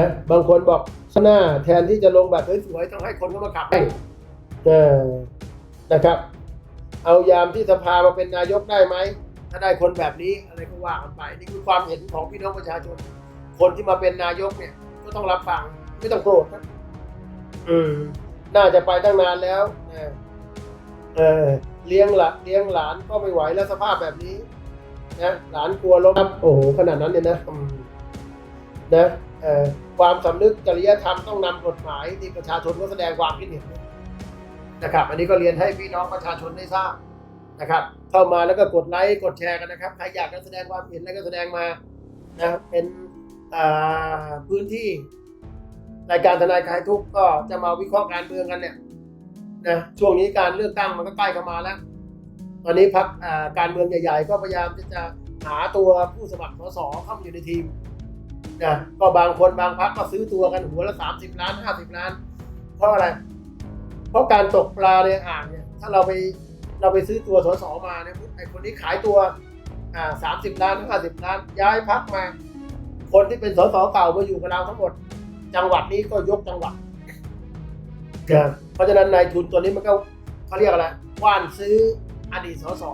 นะบางคนบอกข้างหน้าแทนที่จะลงแบบสวยๆต้องให้คนเข้ามาขับให้นะครับ เอายามที่สภามาเป็นนายกได้ไหม ถ้าได้คนแบบนี้อะไรก็ว่ากันไป นี่คือความเห็นของพี่น้องประชาชน คนที่มาเป็นนายกเนี่ย ก็ต้องรับฟัง ไม่ต้องโกรธนะอืม น่าจะไปตั้งนานแล้วนะเออเลี้ยงหละเลี้ยงหลานก็ไม่ไหวแล้วสภาพแบบนี้ นะหลานกลัวล้มครับโอ้โหขนาดนั้นเลยนะนะ ความสำนึกจริยธรรมต้องนำกฎหมายที่ประชาชนก็แสดงความคิดเห็นนะครับ อันนี้ก็เรียนให้พี่น้องประชาชนได้ทราบนะครับ เข้ามาแล้วก็กดไลค์กดแชร์กันนะครับใครอยากจะแสดงความเห็นอะไรก็แสดงมานะเป็นพื้นที่รายการทนายคลายทุกข์ก็จะมาวิเคราะห์การเมืองกันเนี่ยนะช่วงนี้การเลือกตั้งมันก็ใกล้เข้ามาแล้วตอนนี้พักการเมืองใหญ่ ๆ ก็พยายามที่จะหาตัวผู้สมัครสสเข้ามาอยู่ในทีม นะก็บางคนบางพักก็ซื้อตัวกันหัวละสามสิบล้านห้าสิบล้าน เพราะอะไร เพราะการตกปลาในอ่างเนี่ย ถ้าเราไปเราไปซื้อตัวสสมาเนี่ยไอคนนี้ขายตัวอ่าสามสิบล้านห้าสิบล้าน ย้ายพักมา คนที่เป็นสสเก่ามาอยู่กับเราทั้งหมด จังหวัดนี้ก็ยกจังหวัดเพราะฉะนั้นนายทุนตัวนี้มันก็เขาเรียกอะไรกว้านซื้ออดีตสส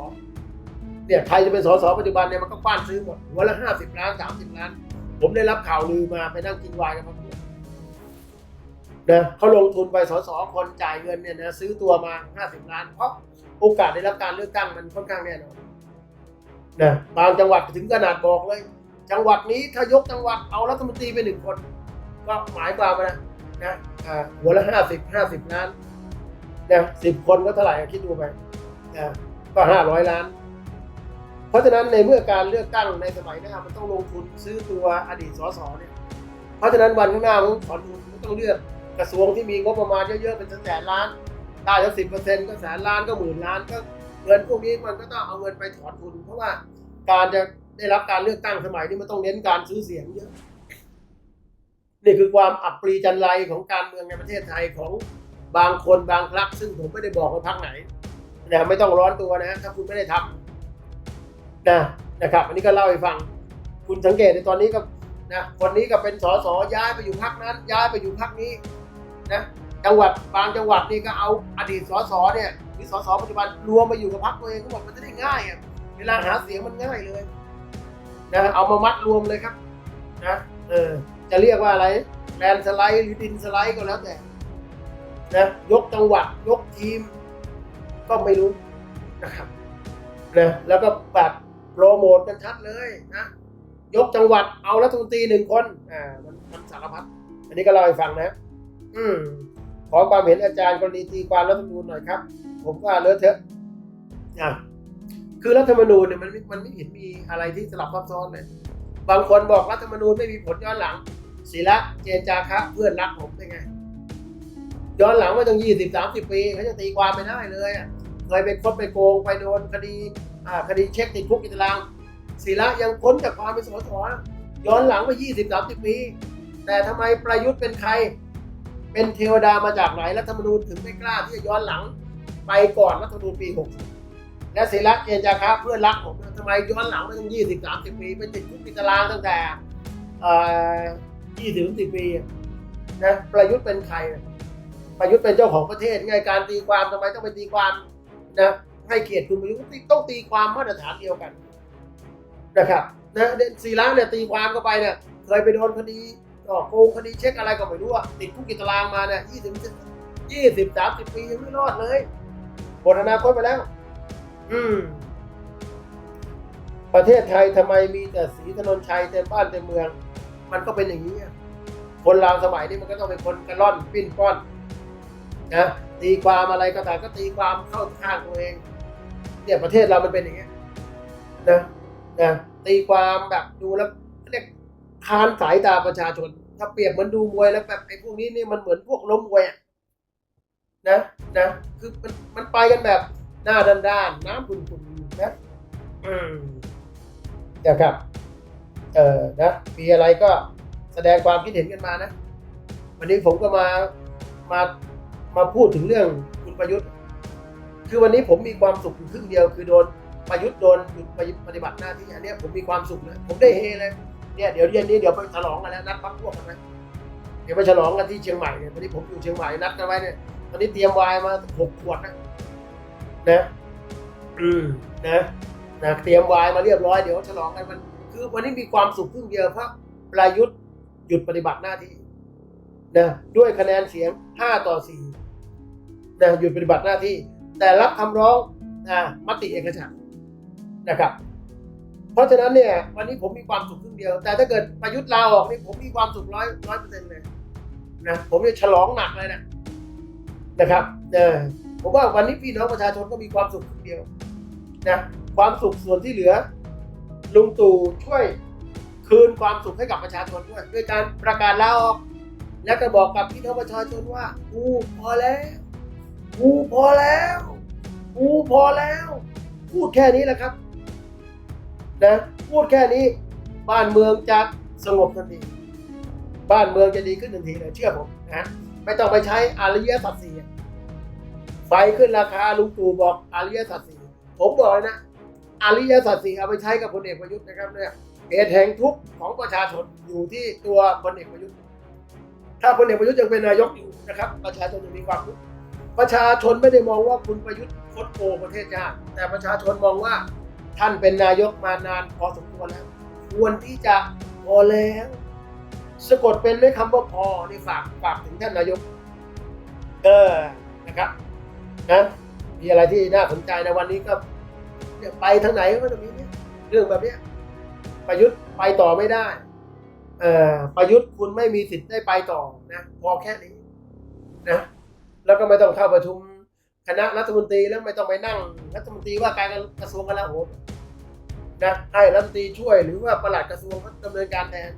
เนี่ยใครจะเป็นสสปัจจุบันเนี่ยมันก็กว้านซื้อหมดหัวละห้าสิบล้านสามสิบล้าน ผมได้รับข่าวลือมาไปนั่งกินวน์กับเขานะเขาลงทุนไปสสคนจ่ายเงินเนี่ยนะซื้อตัวมาห้าสิบล้าน เพราะโอกาสได้รับการเลือกตั้งมันค่อนข้างแน่นอนนะบางจังหวัดถึงขนาดบอกเลย จังหวัดนี้ถ้ายกจังหวัดเอารัฐมนตรีไปหนึ่งคน ก็หมายความว่านะนะหัวละห้าสิบห้าสิบล้านนะสิบคนก็เท่าไหร่คิดดูไปนะก็ห้าร้อยล้าน เพราะฉะนั้นในเมื่อการเลือกตั้งในสมัยหน้ามันต้องลงทุนซื้อตัวอดีตสสเนี่ย เพราะฉะนั้นวันข้างหน้ามันถอนทุนมันต้องเลือกกระทรวงที่มีงบประมาณเยอะๆเป็นแสนล้านได้แล้วสิบเปอร์เซ็นต์ก็แสนล้านก็หมื่นล้านก็เงินพวกนี้มันก็ต้องเอาเงินไปถอนทุน เพราะว่าการจะได้รับการเลือกตั้งสมัยนี้มันต้องเน้นการซื้อเสียงเยอะนี่คือความอับปรีจันไรของการเมืองในประเทศไทยของบางคนบางพรรคซึ่งผมไม่ได้บอกว่าพรรคไหนแต่ไม่ต้องร้อนตัวนะถ้าคุณไม่ได้ทำ นะนะครับ อันนี้ก็เล่าให้ฟัง คุณสังเกตในตอนนี้ก็นะคนนี้ก็เป็นสสย้ายไปอยู่พรรคนั้น ย้ายไปอยู่พรรคนี้นะจังหวัดบางจังหวัดนี่ก็เอาอดีตสสเนี่ยหรือสสปัจจุบันรวมมาอยู่กับพรรคตัวเองก็บอกมันจะได้ง่ายอะเวลาหาเสียงมันง่ายเลยนะเอามามัดรวมเลยครับนะเออจะเรียกว่าอะไรแลนสไลด์หรือดินสไลด์ก็แล้วแต่นะยกจังหวัดยกทีม ก็ไม่รู้นะครับนะแล้วก็แบบ รโมทกันชัดเลยนะยกจังหวัดเอารัฐมนตรีหนึ่งคนอ่ามันมันสารพัดอันนี้ก็เล่าให้ฟังนะ อืมขอความเห็นอาจารย์กรณีตีความรัฐธรรมนูญหน่อยครับ ผมว่าเลอะเทอะอะคือรัฐธรรมนูญเนี่ยมันมันไม่เห็นมีอะไรที่สลับซับซ้อนเลยบางคนบอกรัฐธรรมนูญไม่มีผลย้อนหลังศิระเจนจาคะเพื่อนรักผมเป็นไงย้อนหลังไม่ต้องยี่สิบสามสิบปีเขาจะตีความไม่ได้เลยอะ เคยไปคดไปโกงไปโดนคดีคดีเช็คติดคุกติดตารางศิระยังพ้นจากความเป็นสสย้อนหลังไปยี่สิบสามสิบปี แต่ทำไมประยุทธ์เป็นใคร เป็นเทวดามาจากไหนรัฐธรรมนูญถึงไม่กล้าที่จะย้อนหลังไปก่อนรัฐธรรมนูญปี 60 และศิระเจนจาคะเพื่อนรักผมทำไมย้อนหลังไปตั้งยี่สิบสามสิบปีไปติดคุกติดตารางตั้งแต่ยี่สิบสิบปีนะประยุทธ์เป็นใคร ประยุทธ์เป็นเจ้าของประเทศไงการตีความทำไมต้องไปตีความ นะให้เกียรติคุณประยุทธ์ต้องตีความมาตรฐานเดียวกันนะครับนะศิระเนี่ยตีความเข้าไปเนี่ยเคยไปโดนคดีก็โกงคดีเช็คอะไรก็ไม่รู้อะติดคุกติตารางมาเนี่ยยี่สิบยี่สิบสามสิบปียังไม่รอดเลยหมดอนาคตไปแล้ว อืม ประเทศไทยทำไมมีแต่สีถนนชัยเต็มบ้านเต็มเมือง มันก็เป็นอย่างนี้คนเราสมัยนี้มันก็ต้องเป็นคนกระล่อนปิ้นป้อน นะ ตีความอะไรก็ตามก็ตีความเข้าข้างตัวเอง เนี่ยประเทศเรามันเป็นอย่างนี้ยนะนะตีความแบบดูแล้วเรียกคานสายตาประชาชน ถ้าเปรียบเหมือนดูมวยแล้วแบบไอ้พวกนี้นี่มันเหมือนพวกล้มมวยอะนะนะคือมันมันไปกันแบบหน้าด้านๆน้ำขุ่นๆนะอืมนะครับเออนะมีอะไรก็แสดงความคิดเห็นกันมานะ วันนี้ผมก็มามา มาพูดถึงเรื่องคุณประยุทธ์ คือวันนี้ผมมีความสุขอยู่ครึ่งเดียว คือโดนประยุทธ์โดนหยุดปฏิบัติหน้าที่อันนี้ผมมีความสุขเลยผมได้เฮเลยเนี่ยเดี๋ยวเย็นนี้เดี๋ยวไปฉลองกันแล้วนัดพักพวกกันนะเดี๋ยวไปฉลองกันที่เชียงใหม่เนี่ยตอนนี้ผมอยู่เชียงใหม่นัดกันไว้เนี่ยตอนนี้เตรียมวน์มาหกขวดนะนะอืมนะนะเตรียมวน์มาเรียบร้อยเดี๋ยวฉลองกันมัน คือวันนี้มีความสุขครึ่งเดียวเพราะประยุทธ์หยุดปฏิบัติหน้าที่นะด้วยคะแนนเสียง 5 ต่อ 4 นะหยุดปฏิบัติหน้าที่ แต่รับคำร้องนะมติเอกฉันท์นะครับ เพราะฉะนั้นเนี่ย วันนี้ผมมีความสุขครึ่งเดียว แต่ถ้าเกิดประยุทธ์ลาออกนี่ผมมีความสุขร้อยร้อยเปอร์เซ็นต์เลยนะผมจะฉลองหนักเลยนะนะครับเออผมว่าวันนี้พี่น้องประชาชนก็มีความสุขครึ่งเดียวนะความสุขส่วนที่เหลือ ลุงตู่ช่วยคืนความสุขให้กับประชาชนด้วยด้วยการประกาศลาออก แล้วก็บอกกับพี่น้องประชาชนว่ากูพอแล้ว กูพอแล้วกูพอแล้ว พูดแค่นี้แหละครับนะพูดแค่นี้ บ้านเมืองจะสงบทันทีบ้านเมืองจะดีขึ้นทันทีเลยเชื่อผมนะไม่ต้องไปใช้อารยสัตว์สี่ไฟขึ้นราคาลุงตู่บอกอารยสัตว์สี่ผมบอกเลยนะอาริยสัจสี่เอาไปใช้กับพลเอกประยุทธ์นะครับเนี่ยเหตุแห่งทุกข์ของประชาชนอยู่ที่ตัวพลเอกประยุทธ์ ถ้าพลเอกประยุทธ์ยังเป็นนายกอยู่นะครับ ประชาชนจะมีความทุกข์ ประชาชนไม่ได้มองว่าคุณประยุทธ์คดโกงประเทศชาติแต่ประชาชนมองว่าท่านเป็นนายกมานานพอสมควรแล้ว ควรที่จะพอแล้วสะกดเป็นด้วยคำว่าพอนี่ฝากฝากถึงท่านนายก เออนะครับนะมีอะไรที่น่าสนใจในวันนี้ก็ไปทางไหนก็จะมีเนี่ยเรื่องแบบเนี้ยประยุทธ์ไปต่อไม่ได้ เอ่อประยุทธ์คุณไม่มีสิทธิ์ได้ไปต่อนะ พอแค่นี้นะ แล้วก็ไม่ต้องเข้าประชุมคณะรัฐมนตรีแล้วไม่ต้องไปนั่งรัฐมนตรีว่าการกระทรวงกลาโหมนะให้รัฐมนตรีช่วยหรือว่าประหลัดกระทรวงเขาดำเนินการแทน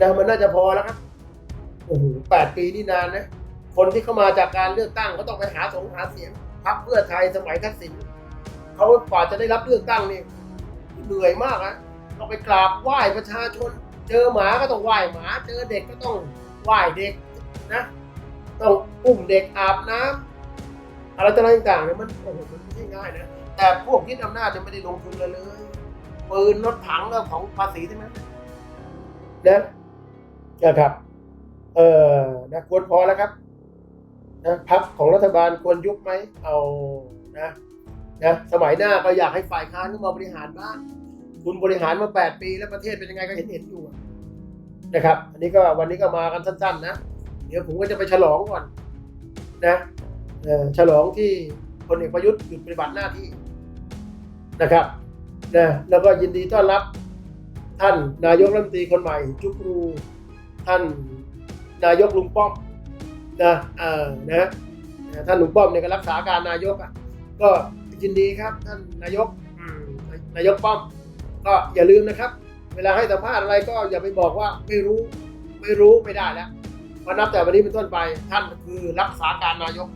นะมันน่าจะพอแล้วครับโอ้โหแปดปีนี่นานนะคนที่เข้ามาจากการเลือกตั้งก็ต้องไปหาสงหาเสียงพรรคเพื่อไทยสมัยทักษิณเขากว่าจะได้รับเลือกตั้งนี่เหนื่อยมากนะต้องไปกราบไหว้ประชาชน เจอหมาก็ต้องไหว้หมา เจอเด็กก็ต้องไหว้เด็กนะ ต้องอุ้มเด็กอาบน้ำอะไรต่างๆเนี่ยมันโอ้โหมันไม่ใช่ง่ายนะแต่พวกยึดอำนาจเนี่ยไม่ได้ลงทุนเลยเลยปืนรถถังก็ของภาษีทั้งนั้นนะนะครับ เออนะควรพอแล้วครับนะพักของรัฐบาลควรยุบไหมเอานะนะสมัยหน้าก็อยากให้ฝ่ายค้านมาบริหารบ้างคุณบริหารมา 8 ปี แล้วประเทศเป็นยังไงก็เห็นเห็นอยู่นะครับ อันนี้ก็วันนี้ก็มากันสั้น ๆ นะ เดี๋ยวผมก็จะไปฉลองก่อนนะฉลองที่พลเอกประยุทธ์หยุดปฏิบัติหน้าที่นะครับนะแล้วก็ยินดีต้อนรับท่านนายกรัฐมนตรีคนใหม่ จุกรูท่านนายกลุงป้อมนะเออนะท่านลุงป้อมเนี่ยก็รักษาการนายกอะก็ยินดีครับท่านนายกนายกป้อม ก็อย่าลืมนะครับ เวลาให้สัมภาษณ์อะไรก็อย่าไปบอกว่าไม่รู้ไม่รู้ไม่ได้แล้ว เพราะนับแต่วันนี้เป็นต้นไปท่านคือรักษาการนายก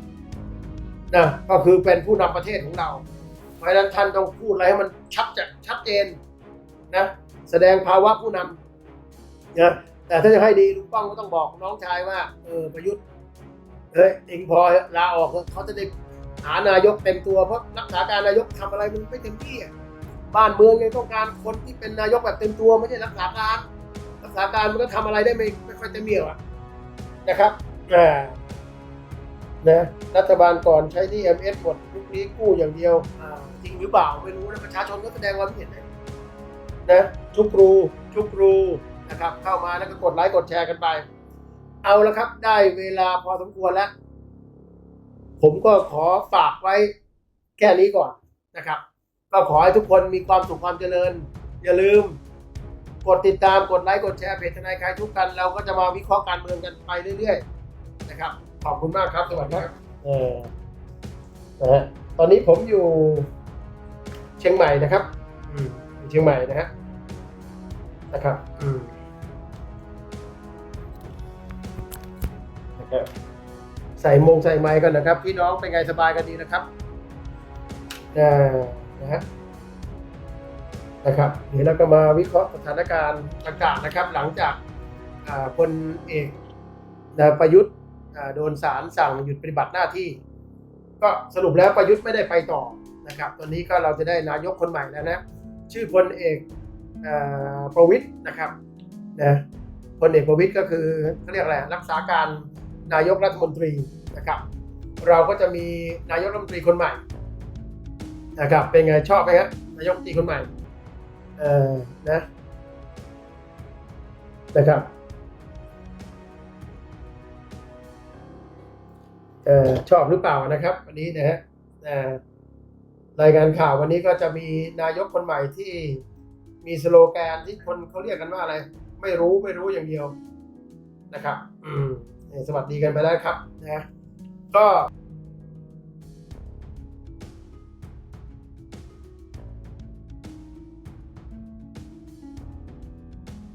นะก็คือเป็นผู้นำประเทศของเรา เพราะฉะนั้นท่านต้องพูดอะไรให้มันชัดจะชัดเจนนะแสดงภาวะผู้นำนะแต่ถ้าจะให้ดีลุงป้องก็ต้องบอกน้องชายว่าเออประยุทธ์เฮ้ยเองพอลาออกเขาจะได้หานายกเต็มตัวเพราะรักษาการนายกทำอะไรมันไม่เต็มที่บ้านเมืองยังต้องการคนที่เป็นนายกแบบเต็มตัวไม่ใช่รักษาการรักษาการมันก็ทำอะไรได้ไม่ไม่ค่อยเต็มเหี่ยวอะ นะครับอ่านะรัฐบาลก่อนใช้ที่ MS หมดยุคนี้กู้อย่างเดียวอ่าจริงหรือเปล่าไม่รู้นะประชาชนก็แสดงความเห็นนะนะชุกรูชุกรูนะครับ เข้ามาแล้วก็กดไลค์กดแชร์กันไป เอาละครับ ได้เวลาพอสมควรแล้ว ผมก็ขอฝากไว้แค่นี้ก่อนนะครับ ก็ขอให้ทุกคนมีความสุขความเจริญ อย่าลืม กดติดตามกดไลค์กดแชร์เพจทนายคลายทุกข์กัน เราก็จะมาวิเคราะห์การเมืองกันไปเรื่อยๆนะครับ ขอบคุณมากครับสวัสดีครับเออนะฮะตอนนี้ผมอยู่เชียงใหม่นะครับ อืมอยู่เชียงใหม่นะฮะนะครับ อืมนะครับใส่มงใส่ไม้กันนะครับ พี่น้องเป็นไงสบายกันดีนะครับอ่านะฮะ นะครับเดี๋ยวเราก็มาวิเคราะห์สถานการณ์ต่างๆนะครับ หลังจากพลเอกประยุทธ์โดนศาลสั่งหยุดปฏิบัติหน้าที่ ก็สรุปแล้วประยุทธ์ไม่ได้ไปต่อนะครับตอนนี้ก็เราจะได้นายกคนใหม่แล้วนะชื่อพลเอกอประวิทย์นะครับนะพลเอกประวิตย์ก็คือเขาเรียกอะไรรักษาการนายกรัฐมนตรีนะครับ เราก็จะมีนายกรัฐมนตรีคนใหม่นะครับเป็นไงชอบไหมฮะนายกรัฐมนตรีคนใหม่ เออนะนะครับเออชอบหรือเปล่านะครับ วันนี้นะฮะเอ่อรายงานข่าววันนี้ก็จะมีนายกคนใหม่ที่มีสโลแกนที่คนเขาเรียกกันว่าอะไร ไม่รู้ไม่รู้อย่างเดียวนะครับ อืมเอ่อสวัสดีกันไปแล้วครับนะก็